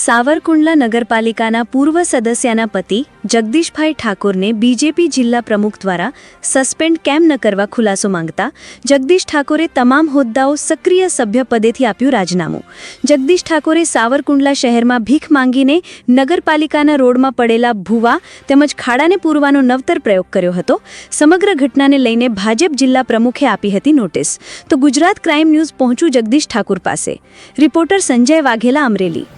સાવરકુંડલા નગરપાલિકાના પૂર્વ સદસ્યના પતિ જગદીશભાઈ ઠાકોરને બીજેપી જિલ્લા પ્રમુખ દ્વારા સસ્પેન્ડ કેમ ન કરવા ખુલાસો માંગતા જગદીશ ઠાકોરે તમામ હોદ્દાઓ સક્રિય સભ્ય પદેથી આપ્યું રાજીનામું. જગદીશ ઠાકોરે સાવરકુંડલા શહેરમાં ભીખ માંગીને નગરપાલિકાના રોડમાં પડેલા ભૂવા તેમજ ખાડાને પૂરવાનો નવતર પ્રયોગ કર્યો હતો. સમગ્ર ઘટનાને લઈને ભાજપ જિલ્લા પ્રમુખે આપી હતી નોટિસ. તો ગુજરાત ક્રાઇમ ન્યૂઝ પહોંચ્યું જગદીશ ઠાકોર પાસે. રિપોર્ટર સંજય વાઘેલા અમરેલી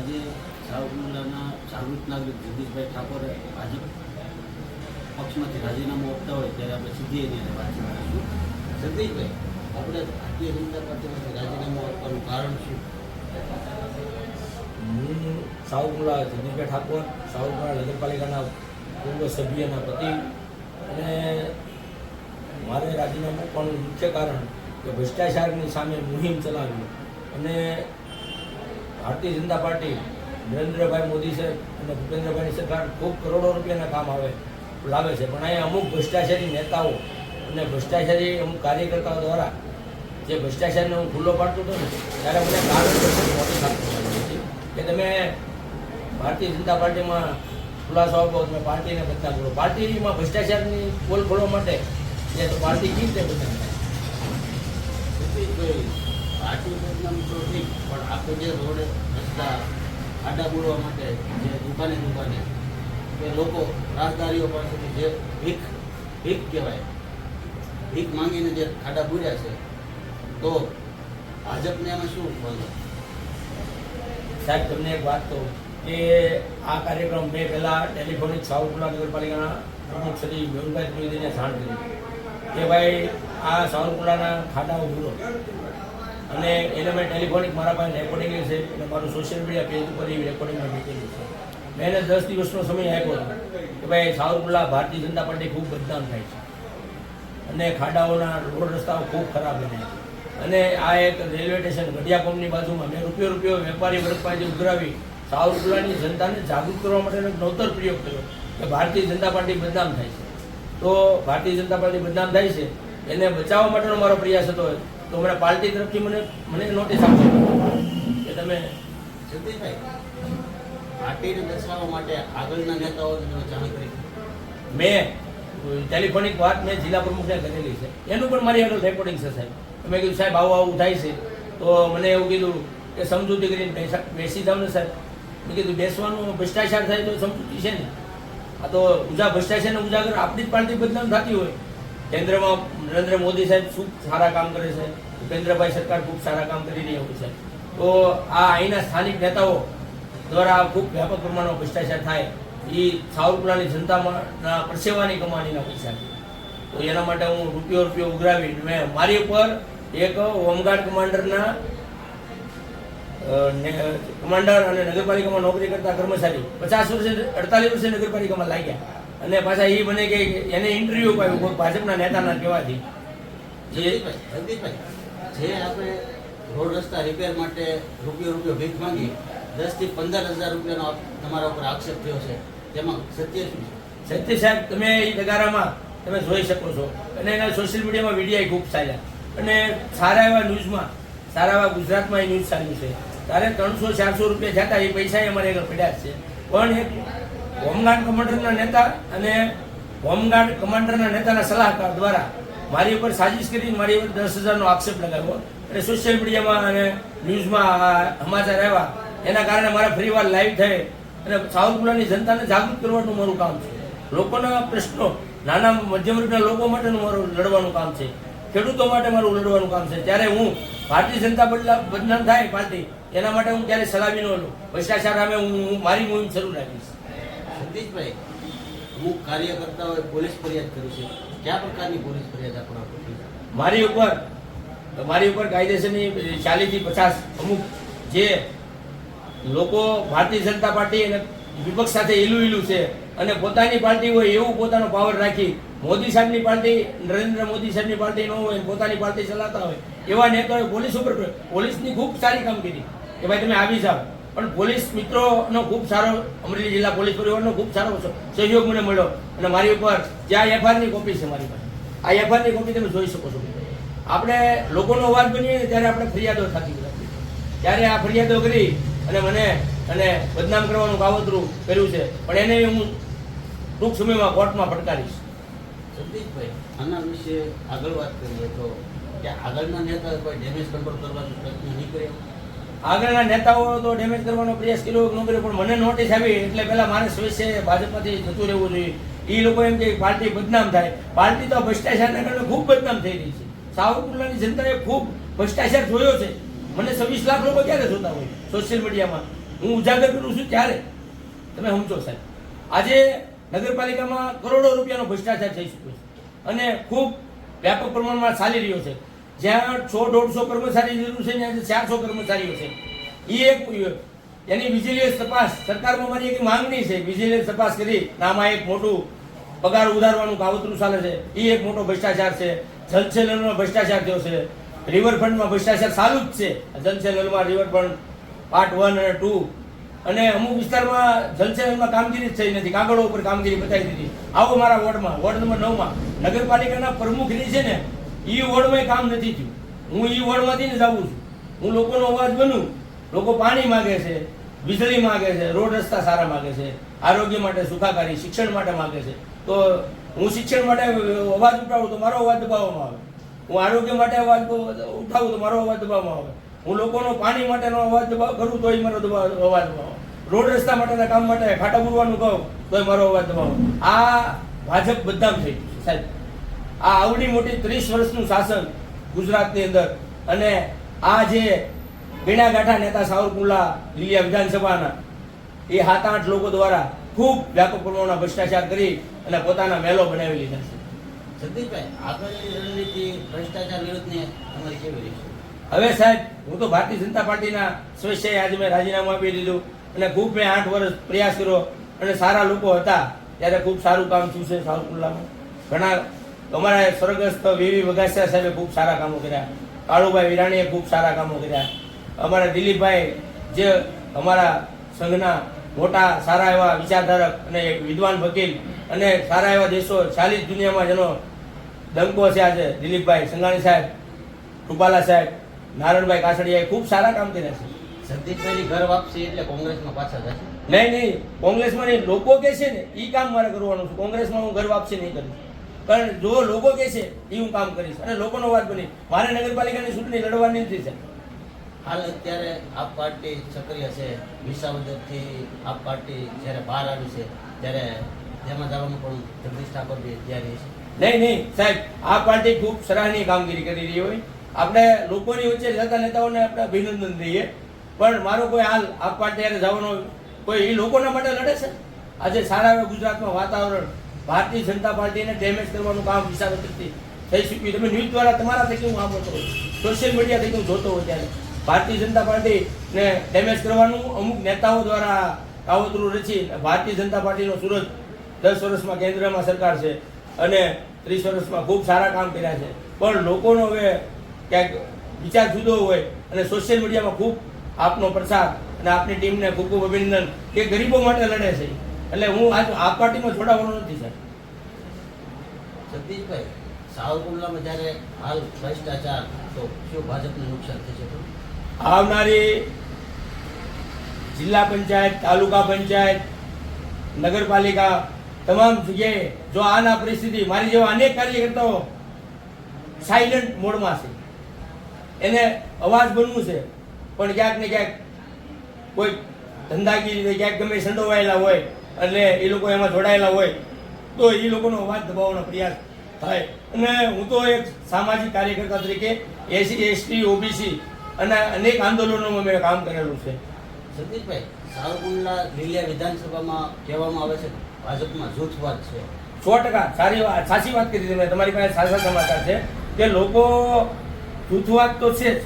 આજે સાવરકુંડલાના જાગૃત નાગરિક જગદીશભાઈ ઠાકોરે ભાજપ પક્ષમાંથી રાજીનામું આપતા હોય ત્યારે આપણે સીધી એની વાતચીત કરીશું જગદીશભાઈ આપણે ભારતીય જનતા પાર્ટીમાંથી રાજીનામું આપવાનું કારણ શું હું સાવરકુંડલા જગદીશભાઈ ઠાકોર સાવરકુંડલા નગરપાલિકાના પૂર્વ સભ્યના પતિ. અને મારે રાજીનામું પણ મુખ્ય કારણ કે ભ્રષ્ટાચારની સામે મુહિમ ચલાવી. અને ભારતીય જનતા પાર્ટી નરેન્દ્રભાઈ મોદી સાહેબ અને ભૂપેન્દ્રભાઈની સરકાર ખૂબ કરોડો રૂપિયાના કામ આવે લાવે છે. પણ અહીંયા અમુક ભ્રષ્ટાચારી નેતાઓ અને ભ્રષ્ટાચારી અમુક કાર્યકર્તાઓ દ્વારા જે ભ્રષ્ટાચારને હું ખુલ્લો પાડતો હતો ને, ત્યારે મને કારણ મોટી ખાતરી કે તમે ભારતીય જનતા પાર્ટીમાં ખુલાસો આપો તમે પાર્ટીને બદનામ કરો. પાર્ટીમાં ભ્રષ્ટાચારની પોલ ખોલવા માટે એ તો પાર્ટી કેવી રીતે બદનામ થાય? પાર્ટી બદનામ તો ઠીક પણ આખો જે રોડ રસ્તા આડા બોલવા માટે જે દુકાને દુકાને એ લોકો રાજદારીઓ પાસેથી જે ભીખ ભીખ કહેવાય ભીખ માંગીને જે ખાડા બુર્યા છે તો ભાજપને એમાં શું વાંધો સાહેબ તમને એક વાત કહું. કે આ કાર્યક્રમ મેં પહેલાં ટેલિફોનિક સાવરકુંડલા નગરપાલિકાના પ્રમુખ શ્રી મેહુલભાઈ ત્રિવેદીને જાણ કરી કે ભાઈ, આ સાવરકુંડલાના ખાડાઓ ભૂલો અને એને મેં ટેલિફોનિક મારા પાસે રેકોર્ડિંગ છે અને મારું સોશિયલ મીડિયા પેજ ઉપર એવી રેકોર્ડિંગ મેં મૂકેલી છે. મેં એને દસ દિવસનો સમય આપ્યો હતો કે ભાઈ સાવરકુંડલા ભારતીય જનતા પાર્ટી ખૂબ બદનામ થાય છે. અને ખાડાઓના, રોડ રસ્તાઓ ખૂબ ખરાબ બને છે. અને આ એક રેલવે સ્ટેશન ગઢિયા પંપની બાજુમાં મેં રૂપિયો રૂપિયો વેપારી વર્ગ પાસે ઉઘરાવી સાવરકુંડલાની જનતાને જાગૃત કરવા માટેનો એક નવતર પ્રયોગ કર્યો કે ભારતીય જનતા પાર્ટી બદનામ થાય છે. તો ભારતીય જનતા પાર્ટી બદનામ થાય છે એને બચાવવા માટેનો મારો પ્રયાસ હતો. તો મને પાર્ટી તરફથી મને મને નોટિસ આપી કે તમે પાર્ટીને દર્શાવવા માટે આગળના નેતાઓ જાણ કરી. મેં ટેલિફોનિક વાત મેં જિલ્લા પ્રમુખને કરેલી છે. એનું પણ મારી આગળ રેકોર્ડિંગ છે સાહેબ. મેં કીધું સાહેબ આવું આવું થાય છે. તો મને એવું કીધું કે સમજૂતી કરીને બેસી જાવ ને સાહેબ. મેં કીધું, બેસવાનું ભ્રષ્ટાચાર થાય તો સમજૂતી છે ને. આ તો ઉજા ભ્રષ્ટાચારને ઉજાગર આપણી જ પાર્ટી બદનામ થતી હોય. કેન્દ્રમાં નરેન્દ્ર મોદી સાહેબ ખૂબ સારા કામ કરે છે. ભૂપેન્દ્રભાઈ સરકાર ખૂબ સારા કામ કરી રહી હોય છે. તો આ અહીંના સ્થાનિક નેતાઓ દ્વારા ખૂબ વ્યાપક પ્રમાણમાં ભ્રષ્ટાચાર થાય. એ સાવરકુંડલાની જનતાના પરસેવાની કમાણીના પૈસા છે. તો એના માટે હું રૂપિયો રૂપિયો ઉઘરાવી, મેં મારી ઉપર એક હોમગાર્ડ કમાન્ડરના કમાન્ડર અને નગરપાલિકામાં નોકરી કરતા કર્મચારી પચાસ વર્ષે અડતાલીસ વર્ષે નગરપાલિકામાં લાગ્યા અને પાછા એ બને કે એને ઇન્ટરવ્યુ પાયું કોઈ ભાજપના નેતાના કહેવાથી. જે જે આપણે રોડ રસ્તા રિપેર માટે રૂપિયો રૂપિયો ભીખ માંગી દસથી પંદર હજાર રૂપિયાનો તમારા ઉપર આક્ષેપ થયો છે તેમાં સત્ય શું છે? સત્ય સાહેબ તમે એ નગારામાં તમે જોઈ શકો છો. અને એના સોશિયલ મીડિયામાં વિડીયા ખૂબ ચાલ્યા. અને સારા એવા ન્યૂઝમાં સારા એવા ગુજરાતમાં એ ન્યૂઝ ચાલ્યું છે. ત્યારે ત્રણસો, ચારસો રૂપિયા જતા એ પૈસા અમારે આગળ પડ્યા છે. પણ એક હોમગાર્ડ કમાન્ડરના નેતા અને હોમગાર્ડ કમાન્ડરના નેતાના સલાહકાર દ્વારા મારી ઉપર સાજિશ કરી મારી ઉપર દસ હજારનો આક્ષેપ લગાવ્યો. અને સોશિયલ મીડિયામાં અને ન્યૂઝમાં સમાચાર આવ્યા. એના કારણે મારે ફરીવાર લાઈવ થઈ અને સાવરકુંડલાની જનતાને જાગૃત કરવાનું મારું કામ છે. લોકોના પ્રશ્નો, નાના મધ્યમ વર્ગના લોકો માટેનું મારું લડવાનું કામ છે. ખેડૂતો માટે મારું લડવાનું કામ છે. ત્યારે હું ભારતીય જનતા બદલા બદનામ થાય પાર્ટી. એના માટે હું ત્યારે સલામી ન લઉં. ભ્રષ્ટાચાર સામે હું મારી મુહિમ શરૂ રાખીશ. સંદેશભાઈ અમુક કાર્યકર્તાઓએ પોલીસ ફરિયાદ કરી છે. કયા પ્રકારની પોલીસ ફરિયાદ આપણા? મારી ઉપર મારી ઉપર કાયદેસરની ચાલીસથી પચાસ અમુક જે લોકો ભારતીય જનતા પાર્ટી અને વિપક્ષ સાથે ઈલું ઈલું છે અને પોતાની પાર્ટી હોય એવું પોતાનો પાવર રાખી મોદી સાહેબની પાર્ટી નરેન્દ્ર મોદી સાહેબની પાર્ટી ન હોય પોતાની પાર્ટી ચલાવતા હોય એવા નેતાઓએ પોલીસ ઉપર પોલીસની ખૂબ સારી કામગીરી કે ભાઈ તમે આવી જાઓ. પણ પોલીસ મિત્રોનો ખૂબ સારો, અમરેલી જિલ્લા પોલીસ પરિવારનો ખૂબ સારો સહયોગ મને મળ્યો. અને મારી ઉપર જે આ એફઆઈઆરની કોપી છે મારી પાસે આ એફઆઈઆરની કોપી તમે જોઈ શકો છો. આપણે લોકોનો અવાજ બનીએ ને ત્યારે આપણે ફરિયાદો થતી નથી ત્યારે આ ફરિયાદો કરી અને મને, અને બદનામ કરવાનું કાવતરું કર્યું છે. પણ એને હું ટૂંક સમયમાં કોર્ટમાં પડકારીશ જગદીશભાઈ આના વિશે આગળ વાત કરીએ તો, કે આગળના નેતા કોઈ ડેમેજ કંટ્રોલ કરવાનો પ્રયત્ન નહીં કર્યો આગળના નેતાઓ તો ડેમેજ કરવાનો પ્રયાસ કર્યો ન કર્યો, પણ મને નોટિસ આવી એટલે પહેલા મારે સ્વેચ્છે ભાજપમાંથી જતું રહેવું જોઈએ. એ લોકો એમ કે પાર્ટી બદનામ થાય. પાર્ટી તો ભ્રષ્ટાચારના કારણે ખૂબ બદનામ થઈ રહી છે. સાવરકુંડલાની જનતાએ ખૂબ ભ્રષ્ટાચાર જોયો છે. મને છવ્વીસ લાખ લોકો ક્યારે જોતા હોય સોશિયલ મીડિયામાં હું ઉજાગર કરું છું ત્યારે. તમે સમજો સાહેબ. આજે નગરપાલિકામાં કરોડો રૂપિયાનો ભ્રષ્ટાચાર થઈ ચૂક્યો છે. અને ખૂબ વ્યાપક પ્રમાણમાં ચાલી રહ્યો છે. જ્યાં સો દોઢસો કર્મચારી જરૂર છે ત્યાં ચારસો કર્મચારીઓ છે. એ એક એની વિજિલન્સ તપાસ. સરકારમાં મારી એક માંગણી છે. વિજિલન્સ તપાસ કરી. આમાં એક મોટું પગાર ઉધારવાનું કાવતરું ચાલે છે. એ એક મોટો ભ્રષ્ટાચાર છે. જલસેલનમાં ભ્રષ્ટાચાર થયો છે. રિવરફ્રન્ટમાં ભ્રષ્ટાચાર ચાલુ જ છે. જલસેલનમાં રિવરફ્રન્ટ પાર્ટ વન અને ટુ. અને અમુક વિસ્તારમાં જલસેલમાં કામગીરી જ થઈ નથી. કાગળો ઉપર કામગીરી બતાવી દીધી. આવો મારા વોર્ડમાં. વોર્ડ નંબર નવમાં નગરપાલિકાના પ્રમુખની છે ને એ વોર્ડમાં કામ નથી થયું. હું એ વોર્ડમાંથી ને જાઉં છું. હું લોકોનો અવાજ બનું. લોકો પાણી માગે છે, વીજળી માગે છે, રોડ રસ્તા સારા માગે છે, આરોગ્ય માટે સુખાકારી, શિક્ષણ માટે માગે છે. તો હું શિક્ષણ માટે અવાજ ઉઠાવું તો મારો અવાજ દબાવવામાં આવે. હું આરોગ્ય માટે અવાજ ઉઠાવું તો મારો અવાજ દબાવવામાં આવે. હું લોકોનો પાણી માટેનો અવાજ દબાવ, કરું તોય મારો દબાવ, અવાજ દબાવો. રોડ રસ્તા માટેના કામ માટે ખાટા પૂરવાનું કહું તોય મારો અવાજ દબાવો. આ ભાજપ બદનામ થઈ ગયું સાહેબ. આ આવડી મોટી ત્રીસ વર્ષનું શાસન ગુજરાતની અંદર અને આ જે ગીણા ગાંઠા નેતા સાવરકુંડલા લીલિયા વિધાનસભાના એ સાત આઠ લોકો દ્વારા ખૂબ વ્યાપક પ્રમાણમાં ભ્રષ્ટાચાર કરી અને પોતાના મેલો બનાવી લીધા છે. જગદીશભાઈ આગળની રણનીતિ ભ્રષ્ટાચાર વિરુદ્ધની તમારી કેવી રહેશે હવે સાહેબ હું તો ભારતીય જનતા પાર્ટીના સ્વેચ્છાએ આજે મેં રાજીનામું આપી દીધું અને ખૂબ મેં આઠ વર્ષ પ્રયાસ કર્યો અને સારા લોકો હતા ત્યારે ખૂબ સારું કામ થયું છે સાવરકુંડલામાં. ઘણા અમારા સ્વર્ગસ્થ વીવી વગાસિયા સાહેબે ખૂબ સારા કામો કર્યા. કાળુભાઈ વિરાણીએ ખૂબ સારા કામો કર્યા. અમારા દિલીપભાઈ જે અમારા સંઘના મોટા સારા એવા વિચારધારક અને એક વિદ્વાન વકીલ અને સારા એવા દેશો ચાલીસ દુનિયામાં જેનો દંકો છે આજે દિલીપભાઈ સંઘાણી સાહેબ રૂપાલા સાહેબ નારણભાઈ કાસડિયાએ ખૂબ સારા કામ કર્યા છે. જગદીશભાઈની ઘર વાપસી એટલે કોંગ્રેસમાં પાછા જશે નહીં નહીં કોંગ્રેસમાં નહીં લોકો કે છે ને એ કામ મારે કરવાનું છે. કોંગ્રેસમાં હું ઘર વાપસી નહીં કરીશ કારણ જો લોકો કે છે એ હું કામ કરીશ. અને લોકોનો વાત બની મારે નગરપાલિકાની ચૂંટણી લડવાની નથી છે હાલ અત્યારે આપ પાર્ટી સક્રિય છે. વિસાવદરથી આપ પાર્ટી જ્યારે બહાર આવી છે ત્યારે તેમાં જવાનું પણ જગદીશ ઠાકોરની તૈયારી છે. નહીં નહીં સાહેબ આ પાર્ટી ખૂબ સરાહનીય કામગીરી કરી રહી હોય. આપણે લોકોની વચ્ચે જતા નેતાઓને આપણે અભિનંદન દઈએ. પણ મારો કોઈ હાલ આ પાર્ટી જવાનો કોઈ એ લોકોના માટે લડે છે? આજે સારા ગુજરાતમાં વાતાવરણ ભારતીય જનતા પાર્ટીને ડેમેજ કરવાનું કામ વિસાવદરથી થઈ ચૂક્યું તમે ન્યૂઝ દ્વારા તમારા થકી હું આપો છો? સોશિયલ મીડિયા થકી હું જોતો હોય ત્યારે. ભારતીય જનતા પાર્ટીને ડેમેજ કરવાનું અમુક નેતાઓ દ્વારા કાવતરું રચી ભારતીય જનતા પાર્ટીનો સુરત દસ વર્ષમાં કેન્દ્રમાં સરકાર છે અને ત્રીસ વર્ષમાં ખૂબ સારા કામ કર્યા છે. પણ લોકોનો હવે ક્યાંક વિચાર જુદો હોય અને સોશિયલ મીડિયામાં ખૂબ આપનો પ્રસાર અને આપની ટીમને ખૂબ ખૂબ અભિનંદન કે ગરીબો માટે લડે છે. એટલે હું આજ આ પાર્ટીમાં જોડાવાનો નથી સર જગદીશભાઈ સાવરકુંડલામાં જ્યારે હાલ ભ્રષ્ટાચાર તો શું ભાજપને નુકસાન થશે? આવનારી જિલ્લા પંચાયત તાલુકા પંચાયત નગરપાલિકા તમામ જગ્યાએ જો આના પરિસ્થિતિ મારી જેવા અનેક કાર્યકર્તાઓ સાયલન્ટ મોડમાં છે એને અવાજ બનવું છે પણ ક્યાંક ને ક્યાંક કોઈ ધંધાગીરી ક્યાંક ગમે સંડોવાયેલા હોય એટલે એ લોકો એમાં જોડાયેલા હોય તો એ લોકોનો અવાજ દબાવવાનો પ્રયાસ થાય. અને હું તો એક સામાજિક કાર્યકર્તા તરીકે એસી એસટી ઓબીસી અને અનેક આંદોલનોમાં મેં કામ કરેલું છે. જગદીશભાઈ સાવરકુંડલા લીલિયા વિધાનસભામાં કહેવામાં આવે છે ભાજપમાં જૂથવાદ છે. સો ટકા. સારી વાત સાચી વાત કરી તમે. તમારી પાસે સાચા સમાચાર છે કે લોકો જૂથવાદ તો છે જ.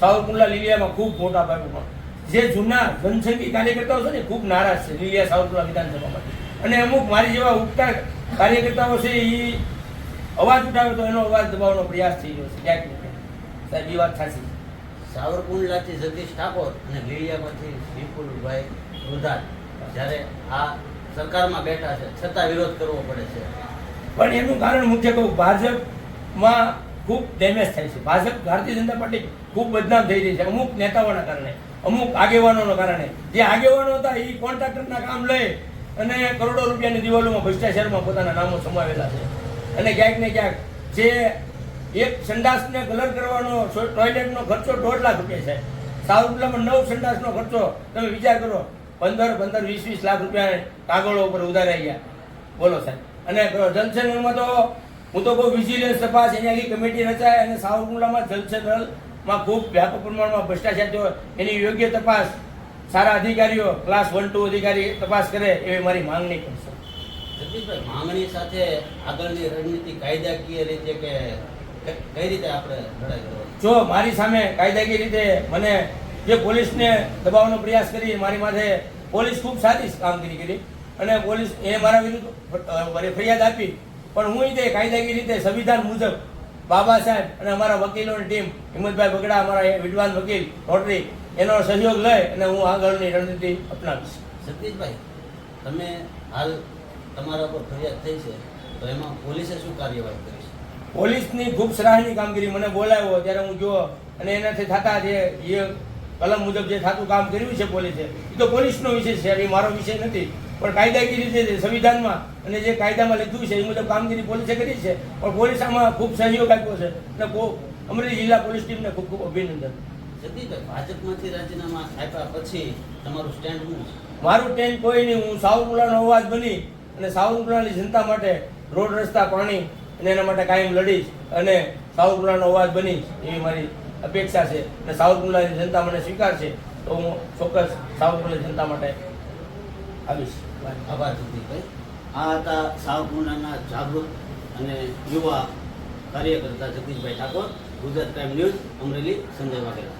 સાવરકુંડલા લીલિયામાં ખૂબ મોટા ભાગમાં. જે જૂના જનસંઘી કાર્યકર્તાઓ છે ને ખૂબ નારાજ છે લીલિયા સાવરકુંડલા વિધાનસભામાંથી અને અમુક મારી જેવા ઉગતા કાર્યકર્તાઓ છે એ અવાજ ઉઠાવે તો એનો અવાજ દબાવવાનો પ્રયાસ થઈ રહ્યો છે ક્યાંક ને સાહેબ એ વાત સાચી સાવરકુંડલાથી જગદીશ ઠાકોર અને લીલિયામાંથી વિપુલભાઈ વૃદ્ધાર જ્યારે આ સરકારમાં બેઠા છે છતાં વિરોધ કરવો પડે છે. પણ એનું કારણ મુખ્ય કહું ભાજપમાં ખૂબ ડેમેજ થાય છે. ભાજપ ભારતીય જનતા પાર્ટી ખૂબ બદનામ થઈ રહી છે અમુક નેતાઓના કારણે. અમુક આગેવાનોના કારણે. જે આગેવાનો હતા એ કોન્ટ્રાક્ટરના કામ લઈ અને કરોડો રૂપિયાની દિવાલોમાં ભ્રષ્ટાચારમાં પોતાના નામો સમાવેલા છે. અને ક્યાંક ને ક્યાંક જે એક સંડાસને કલર કરવાનો ટોયલેટનો ખર્ચો દોઢ લાખ રૂપિયા છે. સાવરકુંડલામાં નવ સંડાસનો ખર્ચો તમે વિચાર કરો. પંદર પંદર, વીસ વીસ લાખ રૂપિયા કાગળો ઉપર ઉધારાઈ ગયા. બોલો સાહેબ. અને જલસેનલમાં તો હું તો બહુ વિજિલન્સ તપાસ આખી કમિટી રચાય અને સાવરકુંડલામાં જલસેનલમાં ખૂબ વ્યાપક પ્રમાણમાં ભ્રષ્ટાચાર થયો. એની યોગ્ય તપાસ સારા અધિકારીઓ ક્લાસ વન ટુ અધિકારી તપાસ કરે એવી મારી માંગણી કરશે જગદીશભાઈ માંગણી સાથે આગળની રણનીતિ કાયદાકીય રીતે કે કઈ રીતે આપણે લડાઈ જો મારી સામે કાયદાકીય રીતે મને જે પોલીસને દબાવવાનો પ્રયાસ કરી મારી માથે પોલીસ ખૂબ સારી કામગીરી કરી અને પોલીસ એ મારા વિરુદ્ધ ફરિયાદ આપી પણ હું તે કાયદાકીય રીતે સંવિધાન મુજબ બાબા સાહેબ અને અમારા વકીલોની ટીમ હિંમતભાઈ બગડા અમારા એ વિદ્વાન વકીલ નોટરી એનો સહયોગ લઈ અને હું આગળની રણનીતિ અપનાવીશ. સતીશભાઈ તમે હાલ તમારા પર ફરિયાદ થઈ છે તો એમાં પોલીસે શું કાર્યવાહી કરી છે? પોલીસની ખૂબ સરાહની કામગીરી મને બોલાવ્યો ત્યારે હું જો અને એનાથી થતા જે જે કલમ મુજબ જે થતું કામ કર્યું છે પોલીસે એ તો પોલીસનો વિષય છે એ મારો વિષય નથી. પણ કાયદાકીય રીતે સંવિધાનમાં અને જે કાયદામાં લીધું છે એ મુજબ કામગીરી પોલીસે કરી છે. પણ પોલીસ આમાં ખૂબ સહયોગ આપ્યો છે. અને અમરેલી જિલ્લા પોલીસ ટીમને ખૂબ ખૂબ અભિનંદન. જગદીશભાઈ ભાજપમાંથી રાજીનામા આપ્યા પછી તમારું સ્ટેન્ડ શું મારું ટેન કોઈ નહીં. હું સાવરકુંડલાનો અવાજ બની અને સાવરકુંડલાની જનતા માટે રોડ રસ્તા પાણી અને એના માટે કાયમ લડીશ અને સાવરકુંડલાનો અવાજ બનીશ એવી મારી અપેક્ષા છે. અને સાવરકુંડલાની જનતા મને સ્વીકારશે તો હું ચોક્કસ સાવરકુંડલા જનતા માટે આવીશ. આભાર ભાઈ આ હતા સાવરકુંડલાના જાગૃત અને યુવા કાર્યકર્તા જગદીશભાઈ ઠાકોર, ગુજરાત પ્રાઇમ ન્યૂઝ, અમરેલી, સંજય વાઘેલા.